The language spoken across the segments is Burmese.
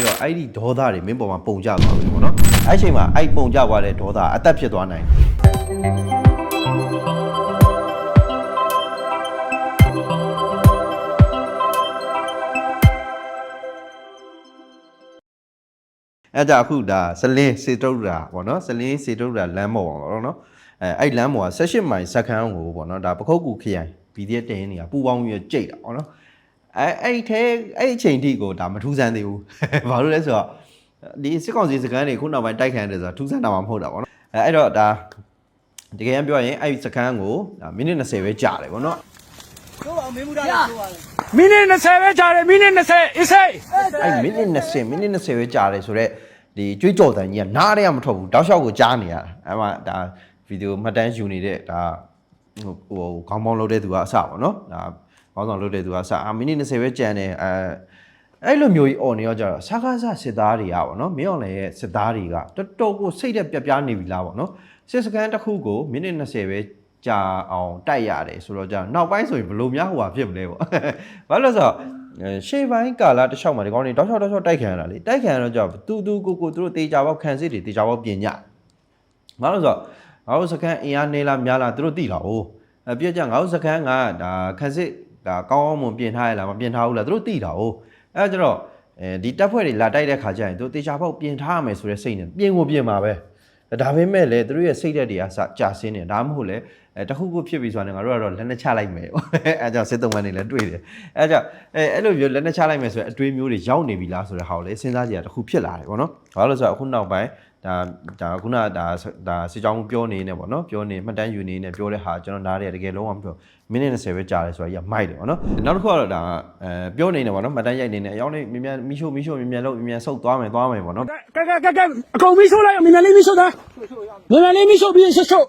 ပြီးတော့အဲ့ဒီဒေါသတွေမင်းပေါ်မှာပုံကျသွားပြီပေါ့နော်အဲ့အချိန်မှာအဲ့ပုံကျသွားတဲ့ဒေါသအသက်ဖြစ်သွားနိုင်တယ်အဲကြအခုဒါဇလင်းစေတုဒ္ဒရာပေါ့နော်ဇလင်းစေတုဒ္ဒရာလမ်းမော်ပါပေါ့နော်အဲအဲ့လမ်းမော်က16မိုင်စက္ကန့်ကိုပေါ့နော်ဒါပခုတ်ကူခရိုင် BDF တင်နေတာပူပေါင်းပြီးကြိတ်တာပေါ့နော် အဲအဲ့ထဲအဲ့အချိန်ထိကိုဒါမထူးဆန်းသေးဘူးဘာလို့လဲဆိုတော့ဒီစစ်ကောင်စီစကန်တွေခုနောက်ပိုင်းတိုက်ခိုင်းတယ်ဆိုတာထူးဆန်းတာမှမဟုတ်တာပေါ့နော်အဲအဲ့တော့ဒါတကယ်ပြောရင်အဲ့ဒီစကန်ကိုဒါမိနစ်20ပဲကြာတယ်ပေါ့နော်တို့အောင်မင်းမူတာလေးတို့ပါလေမိနစ်20ပဲကြာတယ်မိနစ်20အစ်စိတ်အဲ့မိနစ်20မိနစ်20ပဲကြာတယ်ဆိုတော့ဒီကြွေးကြော်တန်ကြီးကနားရဲမထွက်ဘူးတောက်လျှောက်ကိုကြားနေရတာအဲ့မှာဒါဗီဒီယိုမှတ်တမ်းယူနေတဲ့ဒါဟိုဟိုခေါင်းပေါင်းလုပ်တဲ့သူကအစပါနော်ဒါ ခေါင်းဆောင်လုပ်တဲ့သူကအစအာမိနစ်20ပဲကြံတယ်အဲအဲ့လိုမျိုးကြီးអော်နေရောကြတော့စကားစစစ်သားတွေကပေါ့နော်မင်းအောင်လည်းရဲ့စစ်သားတွေကတော်တော်ကိုစိတ်သက်ပြပြနေပြီလားပေါ့နော်စစ်စကန်တစ်ခုကိုမိနစ်20ပဲကြာအောင်တိုက်ရတယ်ဆိုတော့ကြာနောက်ပိုင်းဆိုရင်ဘယ်လိုများဟိုဟာဖြစ်မလဲပေါ့ဘာလို့လဲဆိုတော့အဲရှေ့ပိုင်းကာလာတစ်လျှောက်မှာဒီကောင်းနေတောက်လျှောက်တောက်လျှောက်တိုက်ခံရတာလေတိုက်ခံရတော့ကြောက်တူတူကိုကိုသူတို့တေချာပေါက်ခံစစ်တွေတေချာပေါက်ပြင်ညငါတို့ဆိုငါတို့စကန်အင်အားနေလားများလားသူတို့သိတာ哦အပြည့်ကြငါတို့စကန်ကဒါခံစစ် ဒါကောင်းအောင်မပြင်ထားရလားမပြင်ထားဘူးလားသူတို့သိတာ哦အဲကြတော့အဲဒီတပ်ဖွဲ့တွေလာတိုက်တဲ့ခါကျရင်သူတေချာပေါက်ပြင်ထားရမယ်ဆိုတဲ့စိတ်နဲ့ပြင်ကိုပြင်မှာပဲဒါပေမဲ့လေသူတို့ရဲ့စိတ်ဓာတ်တွေကစကြာဆင်းနေဒါမှမဟုတ်လေအဲတခုခုဖြစ်ပြီဆိုတော့ငါတို့ကတော့လက်နဲ့ချလိုက်မယ်ပေါ့အဲကြောင့်စစ်တုံးမန်းတွေလည်းတွေ့တယ်အဲကြောင့်အဲအဲ့လိုမျိုးလက်နဲ့ချလိုက်မယ်ဆိုတဲ့အတွေးမျိုးတွေရောက်နေပြီလားဆိုတဲ့ဟာကိုလည်းစဉ်းစားကြည့်ရတခုဖြစ်လာတယ်ပေါ့နော်ဘာလို့လဲဆိုတော့အခုနောက်ပိုင်း ဒါဒါခုနဒါဒါစစ်ကြောင်းပြောနေနေပေါ့နော်ပြောနေမှတ်တမ်းယူနေနေပြောတဲ့ဟာကျွန်တော်နားရတယ်တကယ်လုံးဝမပြောမိနစ်20ပဲကြာတယ်ဆိုတော့ကြီးကမိုက်တယ်ပေါ့နော်နောက်တစ်ခုကတော့ဒါအဲပြောနေနေပေါ့နော်မှတ်တမ်းရိုက်နေနေအယောင်းလေးမြန်မြန်မီးရှို့မီးရှို့မြန်မြန်လုံးမြန်မြန်ဆုတ်သွားမယ်သွားမယ်ပေါ့နော်ကဲကဲကဲကဲအကုန်မီးရှို့လိုက်မြန်မြန်လေးမီးရှို့သားမြန်မြန်လေးမီးရှို့ပြီးရှို့ရှို့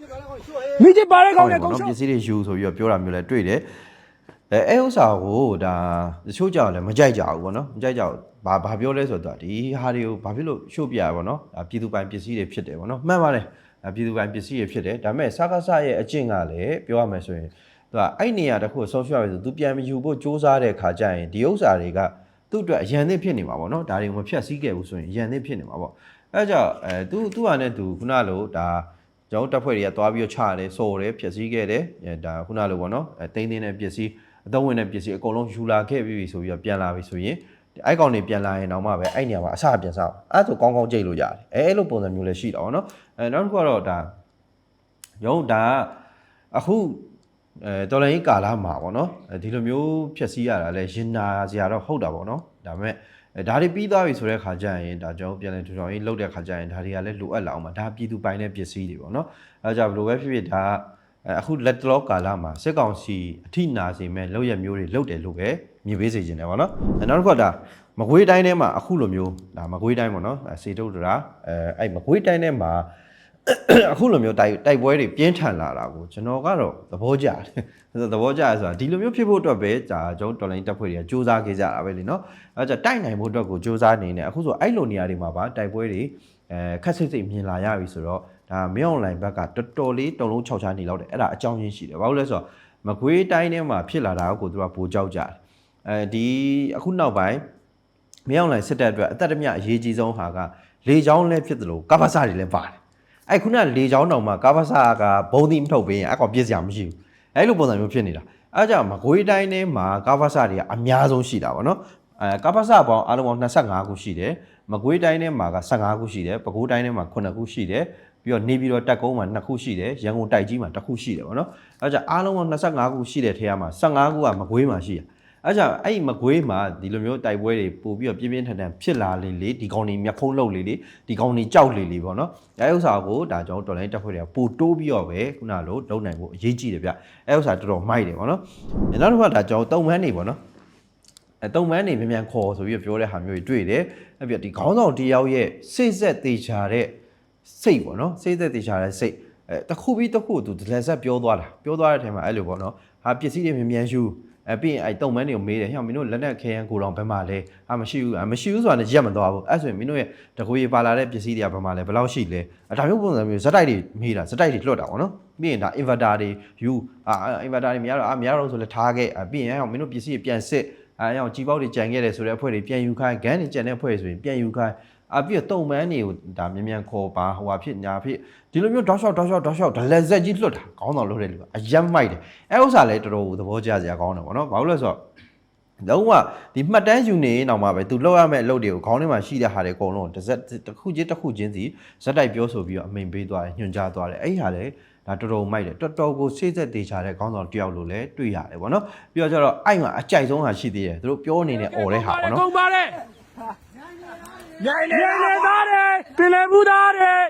မီးချပါတဲ့ကောင်းတဲ့ကောင်းရှို့ပစ္စည်းတွေယူဆိုပြီးတော့ပြောတာမျိုးလည်းတွေ့တယ် အဲအဲဥစ္စာကိုဒါတချို့ကြောင့်လည်းမကြိုက်ကြဘူးပေါ့နော်မကြိုက်ကြဘူးဘာဘာပြောလဲဆိုတော့ဒီဟာတွေကိုဘာဖြစ်လို့ရှို့ပြရပါတော့ဒါပြည်သူပိုင်ပစ္စည်းတွေဖြစ်တယ်ပေါ့နော်မှန်ပါတယ်ဒါပြည်သူပိုင်ပစ္စည်းတွေဖြစ်တယ်ဒါပေမဲ့စကားစရဲ့အကျင့်ကလည်းပြောရမယ်ဆိုရင်သူကအဲ့နေရာတစ်ခုကိုဆုံးရှုံးရပြီဆိုသူပြန်မယူဖို့စ조사တဲ့ခါကျရင်ဒီဥစ္စာတွေကသူ့အတွက်အရန်သစ်ဖြစ်နေမှာပေါ့နော်ဒါတွေကိုမဖြတ်စည်းခဲ့ဘူးဆိုရင်အရန်သစ်ဖြစ်နေမှာပေါ့အဲကြောင့်အဲသူသူ့ဟာနဲ့သူခုနလိုဒါကျွန်တော်တပ်ဖွဲ့တွေကသွားပြီးတော့ချရတယ်စော်တယ်ဖြည့်ဆည်းခဲ့တယ်အဲဒါခုနလိုပေါ့နော်အဲတင်းတင်းတဲ့ပစ္စည်း အသုံးဝင်တဲ့ပစ္စည်းအကုန်လုံးယူလာခဲ့ပြီးပြီဆိုပြီးတော့ပြန်လာပြီဆိုရင်အဲ့ကောင်တွေပြန်လာရင်တော့မှပဲအဲ့နေရာမှာအစပြန်စားအဲ့ဆိုကောင်းကောင်းကြိတ်လို့ရတယ်အဲအဲ့လိုပုံစံမျိုးလည်းရှိတာပေါ့နော်အဲနောက်တစ်ခုကတော့ဒါရုံးဒါအခုအဲတော်လိုင်းကာလာမှာပေါ့နော်အဲဒီလိုမျိုးဖြည့်ဆည်းရတာလဲရင်နာစရာတော့ဟုတ်တာပေါ့နော်ဒါပေမဲ့အဲဒါတွေပြီးသွားပြီဆိုတဲ့ခါကျရင်ဒါကျွန်တော်ပြန်လည်ထူထောင်ရေးလုပ်တဲ့ခါကျရင်ဒါတွေကလည်းလိုအပ်လာအောင်ပါဒါပြည်သူပိုင်တဲ့ပစ္စည်းတွေပေါ့နော်အဲကြောင့်ဘယ်လိုပဲဖြစ်ဖြစ်ဒါအဲ အခုလက်တလောကာလမှာစစ်ကောင်စီအထိနာစေမဲ့လောက်ရမျိုးတွေလုပ်တယ်လို့ပဲမြင်ပေးစေချင်တယ်ပေါ့နော်အဲနောက်တစ်ခုကဒါမကွေးတိုင်းထဲမှာအခုလိုမျိုးဒါမကွေးတိုင်းပေါ့နော်အဲစေတုဒ္ဒရာအဲအဲ့မကွေးတိုင်းထဲမှာအခုလိုမျိုးတိုက်တိုက်ပွဲတွေပြင်းထန်လာတာကိုကျွန်တော်ကတော့သဘောကျတယ်ဆိုတော့သဘောကျရဆိုတာဒီလိုမျိုးဖြစ်ဖို့အတွက်ပဲဒါကျွန်တော်တော်လိုင်းတက်ဖွဲ့တွေကစူးစမ်းခဲ့ကြတာပဲလीနော်အဲကြတိုက်နိုင်ဖို့အတွက်ကိုစူးစမ်းနေနေအခုဆိုအဲ့လိုနေရာတွေမှာပါတိုက်ပွဲတွေအဲခက်စိတ်စိတ်မြင်လာရပြီဆိုတော့ ဒါမင်းအွန်လိုင်းဘက်ကတော်တော်လေးတုံလုံးခြောက်ချားနေလောက်တယ်အဲ့ဒါအကြောင်းရင်းရှိတယ်ဘာလို့လဲဆိုတော့မကွေးတိုင်းထဲမှာဖြစ်လာတာကိုသူကပိုကြောက်ကြတယ်အဲဒီအခုနောက်ပိုင်းမင်းအွန်လိုင်းစစ်တပ်အတွက်အသက်တမျှအရေးကြီးဆုံးဟာကလေချောင်းလည်းဖြစ်တယ်လို့ကပ္ပစတွေလည်းပါတယ်အဲ့ခုနလေချောင်းတောင်မှာကာဗဆာကဘုံသီးမထုတ်ပေးရင်အကောင်ပြစ်စရာမရှိဘူးအဲ့လိုပုံစံမျိုးဖြစ်နေတာအဲ့ကြောင့်မကွေးတိုင်းထဲမှာကာဗဆာတွေကအများဆုံးရှိတာဗောနော်အဲကာဗဆာပေါင်းအားလုံးပေါင်း25ခုရှိတယ် မကွေးတိုင်းထဲမှာက15ခုရှိတယ်ပဲခူးတိုင်းထဲမှာ9ခုရှိတယ်ပြီးတော့နေပြည်တော်တက်ကုန်းမှာ2ခုရှိတယ်ရန်ကုန်တိုက်ကြီးမှာ1ခုရှိတယ်ဗောနော်အဲ့ကြောင့်အားလုံးပေါင်း25ခုရှိတဲ့ထဲမှာ15ခုကမကွေးမှာရှိတယ်အဲ့ကြောင့်အဲ့ဒီမကွေးမှာဒီလိုမျိုးတိုက်ပွဲတွေပို့ပြီးတော့ပြင်းပြင်းထန်ထန်ဖြစ်လာလေလေဒီကောင်တွေမျက်ဖုံးလုတ်လေလေဒီကောင်တွေကြောက်လေလေပေါ့နော်အဲဥစ္စာကိုဒါကျွန်တော်တော်လိုင်းတက်ဖွဲ့တွေကပို့တိုးပြီးတော့ပဲခုနလိုလုံနိုင်ဖို့အရေးကြီးတယ်ဗျအဲဥစ္စာတော်တော်မိုက်တယ်ပေါ့နော်နောက်တစ်ခါဒါကျွန်တော်တုံမန်းနေပေါ့နော် အဲတုံမန်းနေမြန်မြန်ခေါ်ဆိုပြီးပြောတဲ့ဟာမျိုးတွေတွေ့တယ်အဲ့ပြဒီခေါင်းဆောင်တယောက်ရဲ့စိတ်ဆက်သေးချာတဲ့စိတ်ပေါ့နော်စိတ်သက်သေးချာတဲ့စိတ်အဲတစ်ခုပြီးတစ်ခုသူဒလန်ဆက်ပြောသွားတာပြောသွားတဲ့အချိန်မှာအဲ့လိုပေါ့နော်ဟာပစ္စည်းတွေမြန်မြန်ယူအဲပြီးရင်အဲတုံမန်းတွေကိုမေးတယ်ဟဲ့မင်းတို့လက်နဲ့ခဲရန်ကိုတော်ဘယ်မှာလဲအာမရှိဘူးအာမရှိဘူးဆိုတာလည်းရက်မသွားဘူးအဲ့ဆိုရင်မင်းတို့ရဲ့တကူရေပါလာတဲ့ပစ္စည်းတွေကဘယ်မှာလဲဘယ်လောက်ရှိလဲအဲဒါမျိုးပုံစံမျိုးဇက်တိုက်တွေမေးတာဇက်တိုက်တွေလွှတ်တာပေါ့နော်ပြီးရင်ဒါ inverter တွေယူအာ inverter တွေမရတော့အာမရတော့ဆိုလဲထားခဲ့အာပြီးရင်ဟဲ့မင်းတို့ပစ္စည်းတွေပြန်စစ် အဲအအောင်ကြီးပေါက်တွေကြံခဲ့တယ်ဆိုတဲ့အဖွဲ့တွေပြန်ယူခိုင်းဂန်းတွေကြံတဲ့အဖွဲ့တွေဆိုရင်ပြန်ယူခိုင်းအပြည့်တုံမန်းတွေကိုဒါမြန်မြန်ခေါ်ပါဟိုဟာဖြစ်ညာဖြစ်ဒီလိုမျိုးတောက်လျှောက်တောက်လျှောက်တောက်လျှောက်ဒလက်ဆက်ကြီးလွတ်တာခေါင်းဆောင်လွတ်တဲ့လူကအယက်မိုက်တယ်အဲဥစ္စာလည်းတော်တော်သဘောကျစရာကောင်းတယ်ဗောနော်ဘာလို့လဲဆိုတော့လုံးဝဒီမှတ်တမ်းယူနေအောင်မှာပဲသူလောက်ရမယ့်အလုပ်တွေကိုခေါင်းထဲမှာရှိတဲ့ဟာတွေအကုန်လုံးတစ်စက်တစ်ခုချင်းတစ်ခုချင်းစီဇက်တိုက်ပြောဆိုပြီးတော့အမိန်ပေးသွားတယ်ညွှန်ကြားသွားတယ်အဲ့ဒီဟာလေ ဒါတော်တော်မိုက်တယ်တော်တော်ကိုစိတ်သက်သေးချာတဲ့ခေါင်းဆောင်တယောက်လို့လည်းတွေ့ရတယ်ဗောနော်ပြီးတော့ကျတော့အဲ့မှာအကြိုက်ဆုံးဟာရှိသေးတယ်သူတို့ပြောနေတဲ့អော်တဲ့ဟာဗောနော်ကုန်ပါတယ်ရိုင်းနေနေသားတယ်ပင်လယ်ဘူးသားတယ်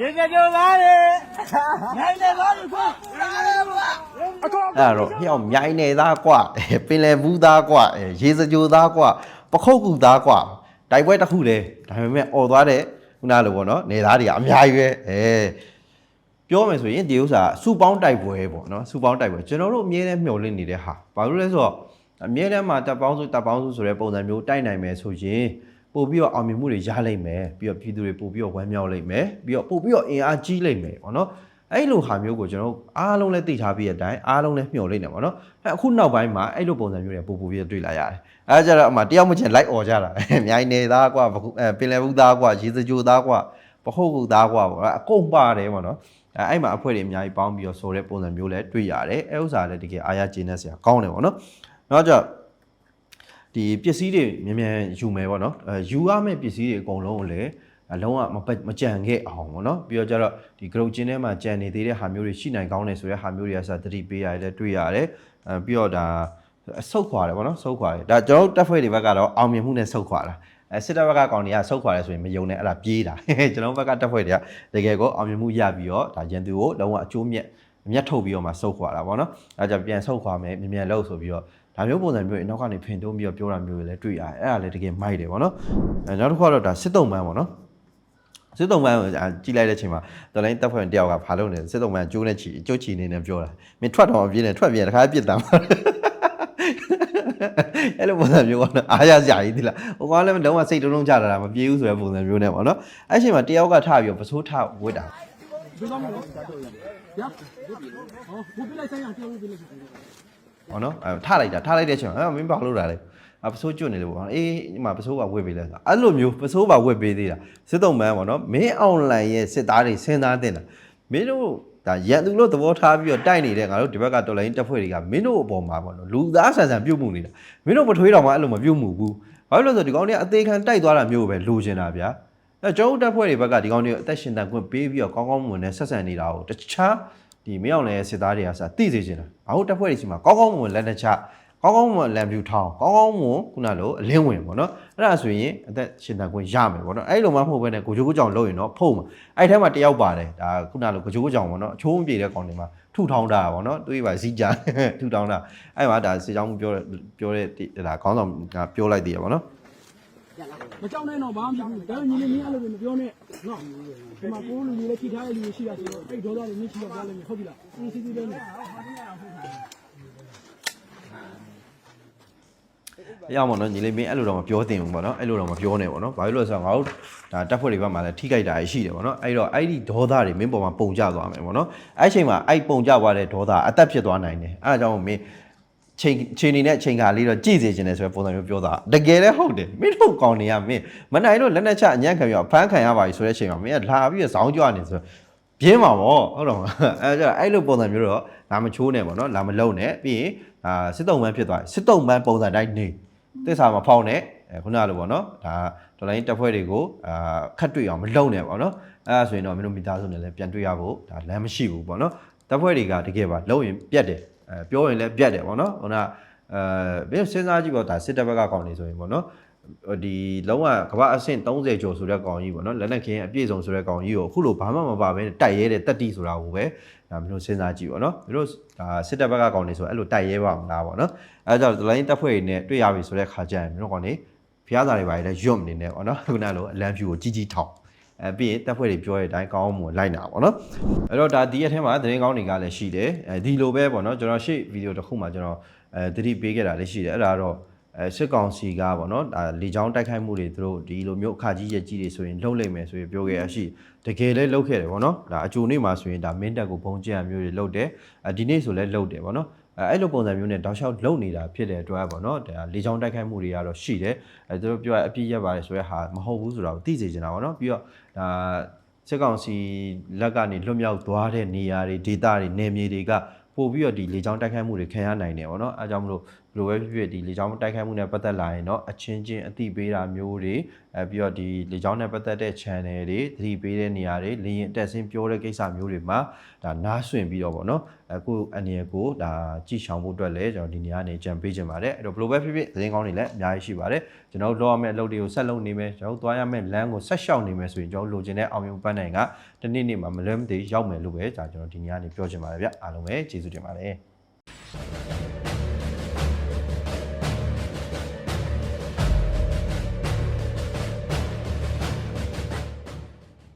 ရေကကြောသားလေနိုင်တယ်သားလို့ခေါ်အကောင်အဲ့ဒါတော့ဟျောက်မြိုင်နေသားကွာပင်လယ်ဘူးသားကွာရေစကြိုသားကွာပခုတ်ကူသားကွာတိုက်ပွဲတစ်ခုလေဒါပေမဲ့អော်သွားတဲ့ခုနလိုဗောနော်နေသားတွေကအများကြီးပဲအဲ ပြောမယ်ဆိုရင်ဒီဥစ္စာစူပေါင်းတိုက်ပွဲပေါ့နော်စူပေါင်းတိုက်ပွဲကျွန်တော်တို့အမြဲတမ်းမျှော်လင့်နေတဲ့ဟာဘာလို့လဲဆိုတော့အမြဲတမ်းမှာတပ်ပေါင်းစုတပ်ပေါင်းစုဆိုတဲ့ပုံစံမျိုးတိုက်နိုင်မယ်ဆိုရင်ပို့ပြီးတော့အောင်မြင်မှုတွေရလိမ့်မယ်ပြီးတော့ပြည်သူတွေပို့ပြီးတော့ဝမ်းမြောက်လိမ့်မယ်ပြီးတော့ပို့ပြီးတော့အင်အားကြီးလိမ့်မယ်ပေါ့နော်အဲ့လိုဟာမျိုးကိုကျွန်တော်တို့အားလုံးလည်းသိထားပြီးတဲ့အတိုင်းအားလုံးလည်းမျှော်လင့်နေပါတော့အဲအခုနောက်ပိုင်းမှာအဲ့လိုပုံစံမျိုးတွေပို့ပို့ပြီးတော့တွေ့လာရတယ်အဲဒါကြတော့အမှတယောက်မချင်လိုက်អော်ကြတာအမြိုင်နေသားကွာဘခုအဲပင်လယ်ဘူးသားကွာရေစကြိုသားကွာပခုတ်ကူသားကွာပေါ့အကုန်ပါတယ်ပေါ့နော် အဲအဲ့မှာအဖွဲ့တွေအများကြီးပေါင်းပြီးတော့ဆိုတဲ့ပုံစံမျိုးလည်းတွေ့ရတယ်အဲဥစ္စာလည်းတကယ်အားရကျေနပ်စရာကောင်းတယ်ပေါ့နော်နောက်ကြဒီပစ္စည်းတွေမြန်မြန်ယူမယ်ပေါ့နော်အဲယူရမယ့်ပစ္စည်းတွေအကုန်လုံးကိုလည်းအလုံးဝမပမကြံခဲ့အောင်ပေါ့နော်ပြီးတော့ကျတော့ဒီ group ချင်းထဲမှာကြံနေသေးတဲ့ဟာမျိုးတွေရှိနိုင်ကောင်းတယ်ဆိုတဲ့ဟာမျိုးတွေကစသတိပေးရတယ်လည်းတွေ့ရတယ်အဲပြီးတော့ဒါဆုတ်ခွာတယ်ပေါ့နော်ဆုတ်ခွာတယ်ဒါကျွန်တော်တို့တက်ဖွဲ့တွေဘက်ကတော့အောင်မြင်မှုနဲ့ဆုတ်ခွာတာ အဲစစ်တပ်ဘက်ကကောင်တွေကဆုတ်ခွာတယ်ဆိုရင်မယုံနဲ့အဲ့ဒါပြေးတာကျွန်တော်တို့ဘက်ကတက်ဖွဲ့တွေကတကယ်ကိုအောင်မြင်မှုရပြီးတော့ဒါရန်သူကိုလုံးဝအကျိုးမြတ်အမျက်ထုတ်ပြီးတော့မှဆုတ်ခွာတာပေါ့နော်အဲဒါကြောင့်ပြန်ဆုတ်ခွာမယ်မြန်မြန်လို့ဆိုပြီးတော့ဒါမျိုးပုံစံမျိုးတွေနောက်ကနေဖင်တုံးပြီးတော့ပြောတာမျိုးတွေလည်းတွေ့ရတယ်အဲ့ဒါလည်းတကယ်မိုက်တယ်ပေါ့နော်အဲနောက်တစ်ခုကတော့ဒါစစ်တုံးပန်းပေါ့နော်စစ်တုံးပန်းကိုအာကြည့်လိုက်တဲ့အချိန်မှာတော်လိုင်းတက်ဖွင့်တယောက်ကဘာလုပ်နေလဲစစ်တုံးပန်းကျိုးနဲ့ချီကျိုးချီနေနေပြောတာမင်းထွက်တော့မပြေးနဲ့ထွက်ပြေးတခါပြစ်တာမှာ အဲ့လိုပုံစံမျိုးကတော့အားရစရာကြီးသီလားဟိုကောင်လည်းလုံးဝစိတ်တုံးတုံးကြတာလားမပြေးဘူးဆိုတဲ့ပုံစံမျိုးနဲ့ပေါ့နော်အဲ့အချိန်မှာတယောက်ကထပြီးတော့ပစိုးထဝစ်တာဘယ်တော့မှမဟုတ်ရဟောဘုပြလိုက်ဆိုင်အောင်ပြောဘုပြလိုက်ဆိုင်ပေါ့နော်အဲထလိုက်တာထလိုက်တဲ့အချိန်မှာအဲမင်းဘာလုပ်တာလဲအပစိုးကျွတ်နေလို့ပေါ့အေးဒီမှာပစိုးကဝစ်ပေးလဲဆိုအဲ့လိုမျိုးပစိုးပါဝစ်ပေးသေးတာစစ်တုံးပန်းပေါ့နော်မင်းအွန်လိုင်းရဲ့စစ်သားတွေစဉ်းစားတင်တာမင်းတို့ ဒါရန်သူလို့သဘောထားပြီးတော့တိုက်နေတဲ့ငါတို့ဒီဘက်ကတော်လိုင်းတက်ဖွဲ့တွေကမင်းတို့အပေါ်မှာပေါ့နော်လူသားဆန်ဆန်ပြုတ်မှုနေတာမင်းတို့မထွေးတော့မှအဲ့လိုမပြုတ်မှုဘူးဘာလို့လဲဆိုတော့ဒီကောင်တွေကအသေးခံတိုက်သွားတာမျိုးပဲလိုချင်တာဗျာအဲကျွန်တော်တို့တက်ဖွဲ့တွေဘက်ကဒီကောင်တွေအသက်ရှင်တန်ခွင့်ပေးပြီးတော့ကောင်းကောင်းမွန်မွန်နဲ့ဆက်ဆံနေတာကိုတခြားဒီမင်းအောင်လည်းစစ်သားတွေကစသိစေချင်တာဘာလို့တက်ဖွဲ့တွေရှိမှာကောင်းကောင်းမွန်မွန်လက်နဲ့ချ ကောင်းကောင်းမွန်လံပြူထောင်းကောင်းကောင်းမွန်ခုနလိုအလင်းဝင်ပေါ့နော်အဲ့ဒါဆိုရင်အသက်ရှင်တန်ခွင့်ရမယ်ပေါ့နော်အဲ့လိုမှမဟုတ်ဘဲနဲ့ကိုချိုးကိုကြောင်လုပ်ရင်တော့ဖုံးမှာအဲ့ထဲမှာတယောက်ပါတယ်ဒါခုနလိုကိုချိုးကိုကြောင်ပေါ့နော်အချိုးမပြေတဲ့ကောင်တွေမှာထုထောင်းတာပေါ့နော်တွေးပါစီကြထုထောင်းတာအဲ့မှာဒါစေချောင်းပြောတဲ့ပြောတဲ့ဒါခေါင်းဆောင်ကပြောလိုက်သေးရပေါ့နော်မကြောက်နဲ့တော့ဘာမှမဖြစ်ဘူးဒါပေမဲ့ညီလေးမင်းအဲ့လိုမပြောနဲ့နော်ဒီမှာကိုလူကြီးလည်းထိထားတဲ့လူရှိတာဆိုတော့အဲ့ဒေါသတွေမင်းရှိတော့ပြောလိမ့်မယ်ဟုတ်ပြီလားအင်းစီစီလေးနဲ့ အရအောင်ပေါ့နော်ညီလေးမင်းအဲ့လိုတော့မပြောသင့်ဘူးပေါ့နော်အဲ့လိုတော့မပြောနဲ့ပေါ့နော်ဘာလို့လဲဆိုတော့ငါတို့ဒါတက်ဖွဲ့တွေဘက်မှာလည်းထိခိုက်တာရှိတယ်ပေါ့နော်အဲ့တော့အဲ့ဒီဒေါသတွေမင်းပေါ်မှာပုံကျသွားမယ်ပေါ့နော်အဲ့ချိန်မှာအဲ့ပုံကျသွားတဲ့ဒေါသအသက်ဖြစ်သွားနိုင်တယ်အဲ့ဒါကြောင့်မင်းချိန်ချိန်နေနဲ့ချိန်ခါလေးတော့ကြည့်စေချင်တယ်ဆိုတဲ့ပုံစံမျိုးပြောတာတကယ်လည်းဟုတ်တယ်မင်းတို့ကောင်းနေရမင်းမနိုင်လို့လက်နဲ့ချအညံ့ခံပြီးတော့ဖမ်းခံရပါပြီဆိုတဲ့ချိန်မှာမင်းကလာပြီးတော့ဇောင်းကြွနေဆိုပြင်းပါဗောဟုတ်တော့အဲကြအဲ့လိုပုံစံမျိုးတော့လာမချိုးနဲ့ပေါ့နော်လာမလုံနဲ့ပြီးရင် အာစစ်တုံးပန်းဖြစ်သွားစစ်တုံးပန်းပုံစံတိုင်းနေသစ္စာမဖောက်နဲ့အဲခုနလိုပေါ့နော်ဒါဒေါ်လာရင်းတက်ဖွဲ့တွေကိုအာခတ်တွေ့အောင်မလုံနဲ့ပေါ့နော်အဲဒါဆိုရင်တော့မင်းတို့မိသားစုနဲ့လည်းပြန်တွေ့ရဖို့ဒါလမ်းမရှိဘူးပေါ့နော်တက်ဖွဲ့တွေကတကယ်ပါလုံရင်ပြတ်တယ်အဲပြောရင်လည်းပြတ်တယ်ပေါ့နော်ခုနအဲဘယ်စဉ်းစားကြည့်ပေါ့ဒါစစ်တပ်ဘက်ကကောင်နေဆိုရင်ပေါ့နော်ဒီလုံးဝကမ္ဘာအဆင့်30ကျော်ဆိုတဲ့ကောင်ကြီးပေါ့နော်လက်နက်ခင်းအပြည့်စုံဆိုတဲ့ကောင်ကြီးကိုအခုလိုဘာမှမပါဘဲနဲ့တိုက်ရဲတဲ့တက်တီဆိုတာကိုပဲ ဒါမျိုးစဉ်းစားကြည့်ပေါ့နော်မျိုးဒါစစ်တပ်ဘက်ကကောင်နေဆိုအဲ့လိုတိုက်ရဲပါမလားပေါ့နော်အဲဒါကြောင့်ဒလိုင်းတက်ဖွဲ့တွေနဲ့တွေ့ရပြီဆိုတဲ့ခါကျရင်မျိုးကောင်နေဖျားစာတွေပါလေရွတ်မနေနဲ့ပေါ့နော်ခုနလိုအလံဖြူကိုကြီးကြီးထောက်အဲပြီးရင်တက်ဖွဲ့တွေပြောတဲ့အတိုင်းကောင်းအောင်မွန်လိုက်နာပေါ့နော်အဲ့တော့ဒါဒီရက်ထဲမှာသတင်းကောင်းတွေကလည်းရှိတယ်အဲဒီလိုပဲပေါ့နော်ကျွန်တော်ရှေ့ဗီဒီယိုတစ်ခုမှာကျွန်တော်အဲသတိပေးခဲ့တာလည်းရှိတယ်အဲ့ဒါတော့ အဲစစ်ကောင်စီကပေါ့နော်ဒါလေချောင်းတိုက်ခိုက်မှုတွေသူတို့ဒီလိုမျိုးအခါကြီးရက်ကြီးတွေဆိုရင်လှုပ်လိုက်မယ်ဆိုရင်ပြောခဲ့ရရှိတကယ်လည်းလှုပ်ခဲ့တယ်ပေါ့နော်ဒါအကြိုနေ့မှာဆိုရင်ဒါမင်းတက်ကိုဘုံကျန်မျိုးတွေလှုပ်တယ်အဲဒီနေ့ဆိုလည်းလှုပ်တယ်ပေါ့နော်အဲအဲ့လိုပုံစံမျိုးနဲ့တောက်လျှောက်လုံနေတာဖြစ်တဲ့အတွက်ပေါ့နော်ဒါလေချောင်းတိုက်ခိုက်မှုတွေကတော့ရှိတယ်အဲသူတို့ပြောရအပြည့်ရက်ပါတယ်ဆိုရဲဟာမဟုတ်ဘူးဆိုတော့သိစေချင်တာပေါ့နော်ပြီးတော့ဒါစစ်ကောင်စီလက်ကနေလွတ်မြောက်သွားတဲ့နေရာတွေဒေသတွေနယ်မြေတွေကပို့ပြီးတော့ဒီလေချောင်းတိုက်ခိုက်မှုတွေခံရနိုင်တယ်ပေါ့နော်အဲကြောင့်မလို့ဘယ် လိုပဲဖြစ်ဖြစ်ဒီလေချောင်းတိုက်ခိုက်မှုနဲ့ပတ်သက်လာရင်တော့အချင်းချင်းအသိပေးတာမျိုးတွေအဲပြီးတော့ဒီလေချောင်းနဲ့ပတ်သက်တဲ့ channel တွေသတိပေးတဲ့နေရာတွေလေရင်အတက်ဆင်းပြောတဲ့ကိစ္စမျိုးတွေမှာဒါနားဆွင့်ပြီးတော့ပေါ့နော်အခုအနေရကိုဒါကြည့်ရှောင်ဖို့အတွက်လည်းကျွန်တော်ဒီနေရာနေကြံပေးခြင်းပါတယ်အဲ့တော့ဘယ်လိုပဲဖြစ်ဖြစ်သတင်းကောင်းတွေလည်းအများကြီးရှိပါတယ်ကျွန်တော်တို့လုပ်ရမယ့်အလုပ်တွေကိုဆက်လုပ်နေမယ်ကျွန်တော်တို့သွားရမယ့်လမ်းကိုဆက်လျှောက်နေမယ်ဆိုရင်ကျွန်တော်တို့လိုချင်တဲ့အောင်မြင်ပန်းနိုင်ကတနေ့နေ့မှာမလွဲမသွေရောက်မယ်လို့ပဲဒါကျွန်တော်ဒီနေရာနေပြောချင်ပါတယ်ဗျအားလုံးပဲကျေးဇူးတင်ပါတယ်